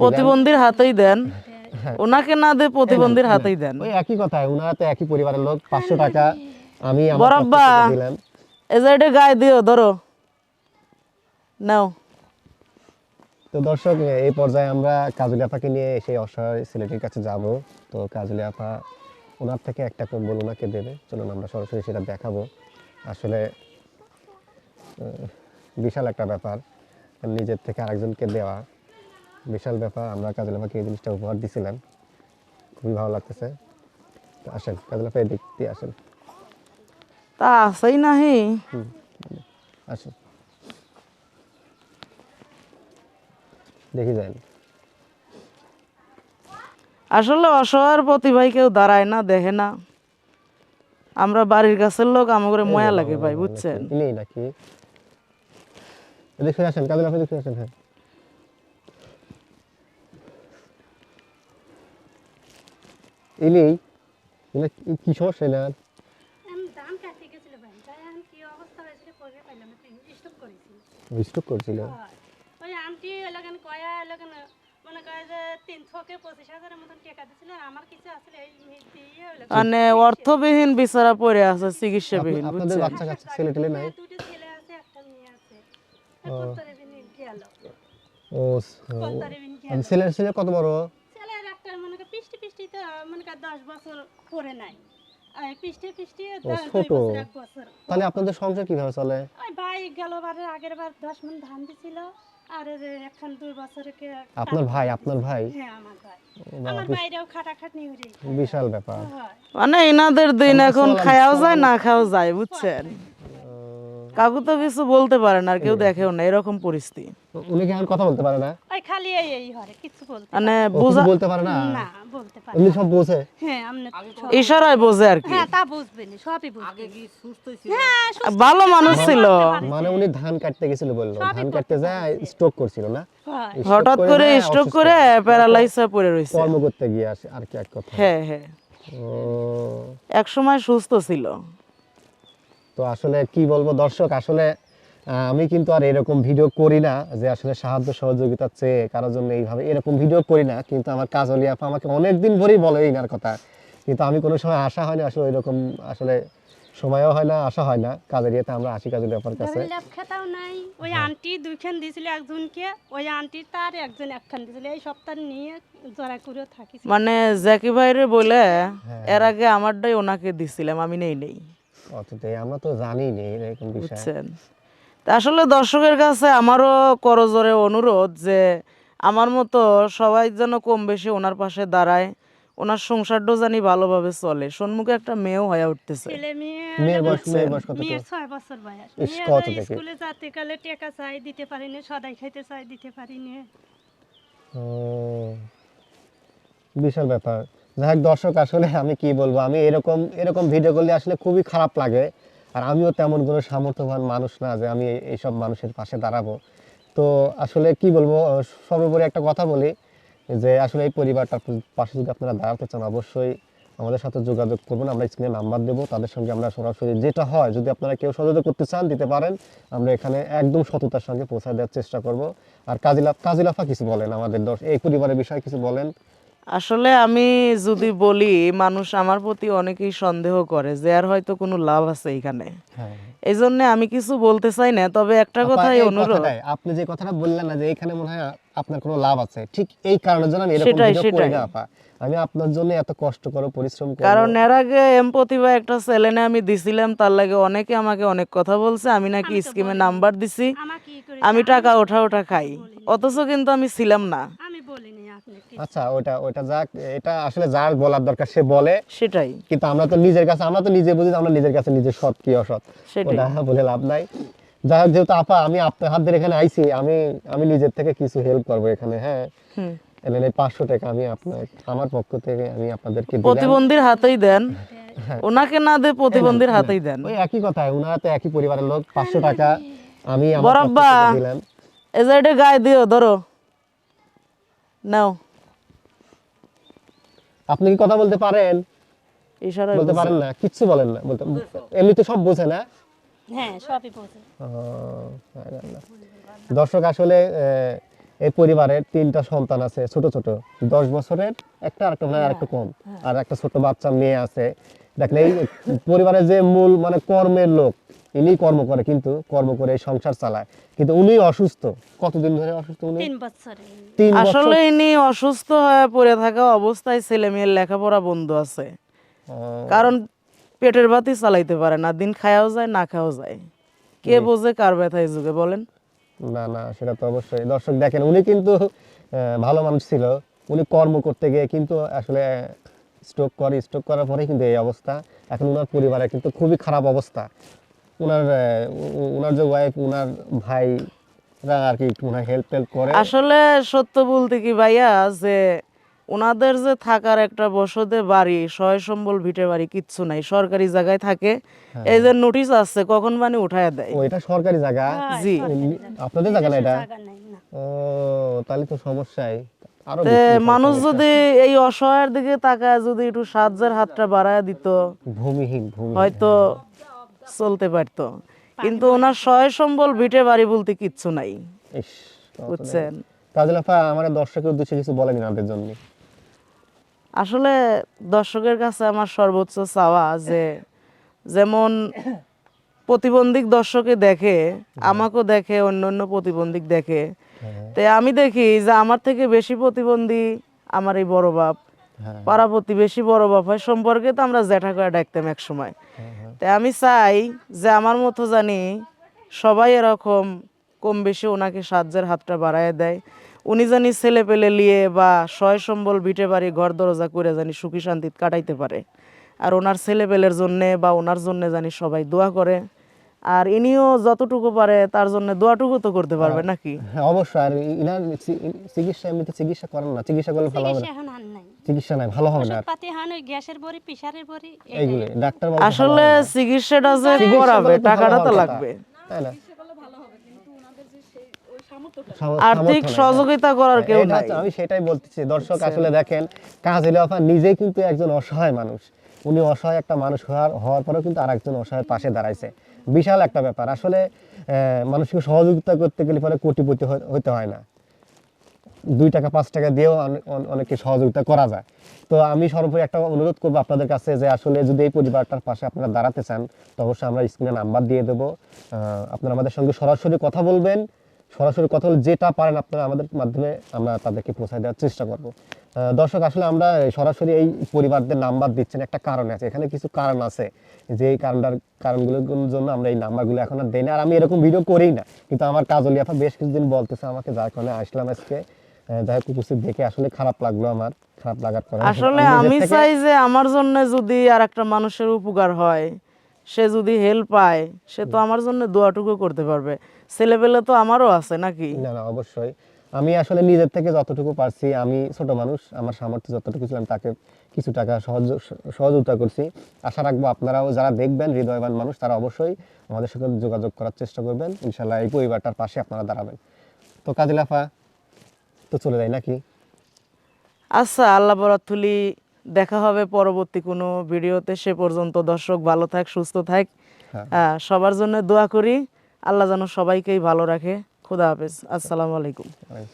প্রতিবন্ধীর হাতেই দেন। ওনাকে না দে প্রতিবন্ধীর হাতেই দেন। ওই একই কথা ওনারা তো একই পরিবারের লোক পাঁচশো টাকা আমি আমার বরাব্বা। এই যে এটা গায়ে দিও ধরো। নাও। তো দর্শক এই পর্যায়ে আমরা কাজলি আপাকে নিয়ে সেই অসহায় ছেলেটির কাছে যাব। তো কাজলি আপা ওনার থেকে একটা কম্বল ওনাকে দেবে। চলুন আমরা সরাসরি সেটা দেখাবো। আসলে বিশাল একটা ব্যাপার। নিজের থেকে আরেকজনকে দেওয়া। বিশাল ব্যাপার আমরা কাজলি আপাকে এই জিনিসটা উপহার দিছিলাম খুবই ভালো লাগতেছে। তো আসেন কাজলি আপা এদিক দিয়ে আসেন। তা আসেই নাহি। আসেন। দেখি যান আসলে অসহায়ের প্রতিভাই কেউ দাঁড়ায় না দেখে না। আমরা বাড়ির কাছের লোক আমাকে ময়া লাগে ভাই বুঝছেন? নাকি? দেখে আসেন কাজল দেখে আসেন হ্যাঁ এলেই মানে কি- কি সমস্যা না আমি ধান কাটতে গেছিল ভাই তাই আমি কি অবস্থা হয়েছিল পরে পাইলাম না স্টপ করেছিল স্ট্রোক করছিল? ওই আন্টি এলাকান কয়া এলাকান মনে করে যে তিন পঁচিশ হাজারের মতন টাকা দিছিল আমার কিছু আসলে এই দিয়ে এলাকান মানে অর্থবিহীন বিচারা পড়ে আছে চিকিৎসাবিহীন আপনা- আপনাদের বুঝছেন? বাচ্চা কাচ্চা ছেলে টেলে নাই? দুটো ছেলে আছে একটা মেয়ে আছে। কত্তরে বিন গেল। ও ছেলের ছেলে কত বড় ছেলের একটা মনে করে পিষ্টি পিষ্টি তো মনে করে দশ বছর পরে নাই। আর পিষ্টি পিষ্টি দশ দুই ছোট। বছর এক বছর। তাহলে আপনাদের সংসার কীভাবে চলে? ওই ভাই গেল বারের আগের বার দশ মন ধান দিছিল আর এখন দুই বছরে আপনার ভাই আপনার ভাই? হ্যাঁ আমার ভাই। আমার খাটাখাটনি বিশাল ব্যাপার। মানে এনাদের দিন এখন খায়াও যায় না খাওয়া যায় বুঝছেন? কাকু তো কিছু বলতে পারে না আর কেউ দেখেও না এরকম পরিস্থিতি। উনি কি এখন কথা বলতে পারে না? ওই খালি এই এই হরে কিছু বলতে মানে বোঝা বলতে পারে না? না বলতে পারে উনি সব বোঝে? হ্যাঁ আমনে ইশারায় বোঝে আর কি। হ্যাঁ তা বুঝবেন সবই বুঝবেন হ্যাঁ সুস্থ ভালো মানুষ ছিল। মানে উনি ধান কাটতে গেছিল বলল। ধান কাটতে যায় স্ট্রোক করছিল না? হঠাৎ করে স্ট্রোক করে প্যারালাইজ হয়ে পড়ে রয়েছে কর্ম করতে গিয়ে আসে আর কি এক কথা। হ্যাঁ হ্যাঁ। ও, এক সময় সুস্থ ছিল। তো আসলে কি বলব দর্শক আসলে আমি কিন্তু আর এরকম ভিডিও করি না যে আসলে সাহায্য সহযোগিতা চেয়ে কারোর জন্য এইভাবে এরকম ভিডিও করি না। কিন্তু আমার কাজলি আপা আমাকে অনেক দিন ধরেই বলে এই নার কথা। কিন্তু আমি কোনো সময় আশা হয় না আসলে এরকম আসলে সময়ও হয় না আসা হয় না। কাজের ইয়েতে আমরা আসি কাজলি আপার কাছে। ধরে লাভ খেতাও নাই। ওই আন্টি দুইখান দিছিল একজনকে ওই আন্টি তার একজন একখান দিছিল। এই সপ্তাহ নিয়ে জড়া করে থাকি মানে জ্যাকি ভাইরে বলে হ্যাঁ। এর আগে আমারটাই ওনাকে দিছিলাম আমি নেই নেই। অথচ আমরা তো জানি নি এরকম বিষয়। বুঝছেন? তা আসলে দর্শকের কাছে আমারও করজোরে অনুরোধ যে আমার মতো সবাই যেন কম বেশি ওনার পাশে দাঁড়ায় ওনার সংসারটাও জানি ভালোভাবে চলে। সন্মুখে একটা মেয়েও হয়ে উঠতেছে। মেয়ের বয়স মেয়ের বয়স কত মেয়ের ছয় বছর বয়স। কত দেখে? স্কুলে যাতে কালে টেকা চাই দিতে পারি না সদাই খাইতে চাই দিতে পারি না বিশাল ব্যাপার। যাই দর্শক আসলে আমি কি বলব? আমি এরকম এরকম ভিডিও করলে আসলে খুবই খারাপ লাগে। আর আমিও তেমন কোনো সামর্থ্যবান মানুষ না যে আমি এইসব মানুষের পাশে দাঁড়াবো। তো আসলে কি বলব সর্বোপরি একটা কথা বলি যে আসলে এই পরিবারটার পাশে যদি আপনারা দাঁড়াতে চান, অবশ্যই আমাদের সাথে যোগাযোগ করবেন। আমরা স্ক্রিনে নাম্বার দেবো, তাদের সঙ্গে আমরা সরাসরি যেটা হয়, যদি আপনারা কেউ সহযোগিতা করতে চান, দিতে পারেন। আমরা এখানে একদম সততার সঙ্গে পৌঁছায় দেওয়ার চেষ্টা করব। আর কাজিলা কাজিলাফা কিছু বলেন আমাদের দর্শ এই পরিবারের বিষয়ে কিছু বলেন। আসলে আমি যদি বলি মানুষ আমার প্রতি অনেকেই সন্দেহ করে যে আর হয়তো কোনো লাভ আছে এখানে। হ্যাঁ। এই জন্য আমি কিছু বলতে চাই না তবে একটা কথাই অনুরোধ। আপনি যে কথাটা বললেন না যে এখানে মনে হয় আপনার কোনো লাভ আছে ঠিক এই কারণের জন্য আমি এরকম ভিডিও করি না আপা। আমি আপনার জন্য এত কষ্ট করো পরিশ্রম করো কারণ এর আগে এম প্রতিভা একটা চ্যানেলে আমি দিছিলাম তার লাগে অনেকে আমাকে অনেক কথা বলছে আমি নাকি স্কিমে নাম্বার দিছি আমি টাকা ওঠা ওঠা খাই। অথচ কিন্তু আমি ছিলাম না আমি বলিনি আপনি কি আচ্ছা ওটা ওটা যাক এটা আসলে যার বলার দরকার সে বলে। সেটাই। কিন্তু আমরা তো নিজের কাছে আমরা তো নিজে বুঝি আমরা নিজের কাছে নিজে সৎ কি অসৎ। ওটা বলে লাভ নাই। যাই হোক যেহেতু আপা আমি আপনার হাত ধরে এখানে আইছি আমি আমি নিজের থেকে কিছু হেল্প করব এখানে হ্যাঁ? এলেন এই পাঁচশো টাকা আমি আপনার আমার পক্ষ থেকে আমি আপনাদেরকে প্রতিবন্ধীর হাতেই দেন। ওনাকে না দে প্রতিবন্ধীর হাতেই দেন। ওই একই কথা ওনারা তো একই পরিবারের লোক পাঁচশো টাকা আমি আমার দিলাম। এই যে এটা গায়ে দিও ধরো। নাও আপনি কি কথা বলতে পারেন? ইশারায় বলতে পারেন না কিচ্ছু বলেন না বলতে এমনি তো সব বোঝে না? হ্যাঁ সবই বোঝে। ও, আল্লাহ। দর্শক আসলে এই পরিবারের তিনটা সন্তান আছে ছোট ছোট। দশ বছরের একটা আর একটা মানে আর একটা কম। আর একটা ছোট বাচ্চা মেয়ে আছে। দেখলে এই পরিবারের যে মূল মানে কর্মের লোক ইনি কর্ম করে কিন্তু কর্ম করে এই সংসার চালায়। কিন্তু উনি অসুস্থ। কতদিন ধরে অসুস্থ উনি? তিন বছরে। তিন বছর। আসলে ইনি অসুস্থ হয়ে পড়ে থাকা অবস্থায় ছেলে মেয়ের লেখাপড়া বন্ধ আছে। কারণ পেটের বাতি চালাইতে পারে না দিন খায়াও যায় না খাওয়া যায়। কে বোঝে কার ব্যথায় যুগে বলেন? না না সেটা তো অবশ্যই। দর্শক দেখেন উনি কিন্তু আহ, ভালো মানুষ ছিল। উনি কর্ম করতে গিয়ে কিন্তু আসলে স্ট্রোক করে স্ট্রোক করার পরে কিন্তু এই অবস্থা। এখন ওনার পরিবারের কিন্তু খুবই খারাপ অবস্থা। ওনার ওনার যে ওয়াইফ ওনার ভাইরা আর কি একটু ওনার হেল্প টেল্প করে। আসলে সত্য বলতে কি ভাইয়া যে ওনাদের যে থাকার একটা বসতে বাড়ি সয় সম্বল ভিটে বাড়ি কিচ্ছু নাই সরকারি জায়গায় থাকে। এই যে নোটিশ আছে কখন মানে উঠায় দেয়? ও এটা সরকারি জায়গা? জি। আপনাদের জায়গা না এটা? ও তাহলে তো সমস্যাই। মানুষ যদি এই অসহায়ের দিকে তাকায় যদি একটু সাহায্যের হাতটা বাড়ায় দিত ভূমিহীন হয়তো চলতে পারতো। কিন্তু ওনার সয় সম্বল ভিটে বাড়ি বলতে কিচ্ছু নাই। বুঝছেন? তাজলা আপা আমার দর্শকের উদ্দেশ্যে কিছু বলেন আমাদের জন্য। আসলে দর্শকের কাছে আমার সর্বোচ্চ চাওয়া যে যেমন প্রতিবন্ধী দর্শকে দেখে আমাকেও দেখে অন্য অন্য প্রতিবন্ধী দেখে তো আমি দেখি যে আমার থেকে বেশি প্রতিবন্ধী আমার এই বড় বাপ। হ্যাঁ। পাড়া প্রতিবেশী বড় বাপ হয় সম্পর্কে তো আমরা জ্যাঠা করে ডাকতাম এক সময়। হ্যাঁ, হ্যাঁ। তাই আমি চাই যে আমার মতো জানি সবাই এরকম কম বেশি ওনাকে সাহায্যের হাতটা বাড়ায় দেয়। উনি জানি ছেলে পেলে লিয়ে বা সয় সম্বল বিটে বাড়ি ঘর দরজা করে জানি সুখী শান্তি কাটাইতে পারে। আর ওনার ছেলে পেলের জন্যে বা ওনার জন্যে জানি সবাই দোয়া করে। আর ইনিও যতটুকু পারে তার জন্য দোয়াটুকু তো করতে পারবে নাকি? হ্যাঁ অবশ্যই। আর ইনার চিকিৎসা এমনিতে চিকিৎসা করেন না। চিকিৎসা করলে ভালো হবে চিকিৎসা নাই। ভালো হবে না ওষুধপাতি হান ওই গ্যাসের বড়ি প্রেশারের বড়ি এইগুলো ডাক্তার বলে আসলে চিকিৎসাটা যে করাবে টাকাটা তো লাগবে। তাই না? আর্থিক সহযোগিতা করার কেউ নাই। আমি সেটাই বলতেছি। দর্শক আসলে দেখেন কাজলী আপা নিজেই কিন্তু একজন অসহায় মানুষ। উনি অসহায় একটা মানুষ হওয়ার হওয়ার পরেও কিন্তু আর একজন অসহায়ের পাশে দাঁড়াইছে। বিশাল একটা ব্যাপার। আসলে মানুষকে সহযোগিতা করতে গেলে পরে কোটিপতি হইতে হয় না। দুই টাকা, পাঁচ টাকা দিয়েও অনে- অন- অনেককে সহযোগিতা করা যায়। তো আমি সর্বোপরি একটা অনুরোধ করব আপনাদের কাছে যে, আসলে যদি এই পরিবারটার পাশে আপনারা দাঁড়াতে চান, তো অবশ্যই আমরা স্ক্রিনে নাম্বার দিয়ে দেবো। আপনারা আমাদের সঙ্গে সরাসরি কথা বলবেন। সরাসরি কথা বলে যেটা পারেন আপনারা আমাদের মাধ্যমে আমরা তাদেরকে পৌঁছায় দেওয়ার চেষ্টা করব। দর্শক আসলে আমরা সরাসরি এই পরিবারদের নাম্বার দিচ্ছেন একটা কারণ আছে। এখানে কিছু কারণ আছে যে এই কারণটার কারণগুলোর জন্য আমরা এই নাম্বারগুলো এখন আর দেই না। আর আমি এরকম ভিডিও করেই না কিন্তু আমার কাজলি আপা বেশ কিছুদিন বলতেছে আমাকে যার কারণে আসলাম আজকে। যাই হোক উপস্থিত দেখে আসলে খারাপ লাগল আমার খারাপ লাগার পরে আসলে আমি চাই যে আমার জন্য যদি আর একটা মানুষের উপকার হয় সে যদি হেল্প পায় সে তো আমার জন্য দোয়াটুকু করতে পারবে। ছেলেপেলে তো আমারও আছে নাকি? না না অবশ্যই। আমি আসলে নিজের থেকে যতটুকু পারছি আমি ছোট মানুষ আমার সামর্থ্য যতটুকু ছিলাম তাকে কিছু টাকা সহজ সহযোগিতা করছি। আশা রাখব আপনারাও যারা দেখবেন হৃদয়বান মানুষ তারা অবশ্যই আমাদের সাথে যোগাযোগ করার চেষ্টা করবেন। ইনশাল্লাহ এই পরিবারটার পাশে আপনারা দাঁড়াবেন। তো কাজিলাফা তো চলে যায় নাকি? আচ্ছা আল্লাহ বরাতুলি দেখা হবে পরবর্তী কোনো ভিডিওতে। সে পর্যন্ত দর্শক ভালো থাক সুস্থ থাক। হ্যাঁ। সবার জন্য দোয়া করি। আল্লাহ যেন সবাইকেই ভালো রাখে। খুদা হাফেজ। আসসালামু আলাইকুম।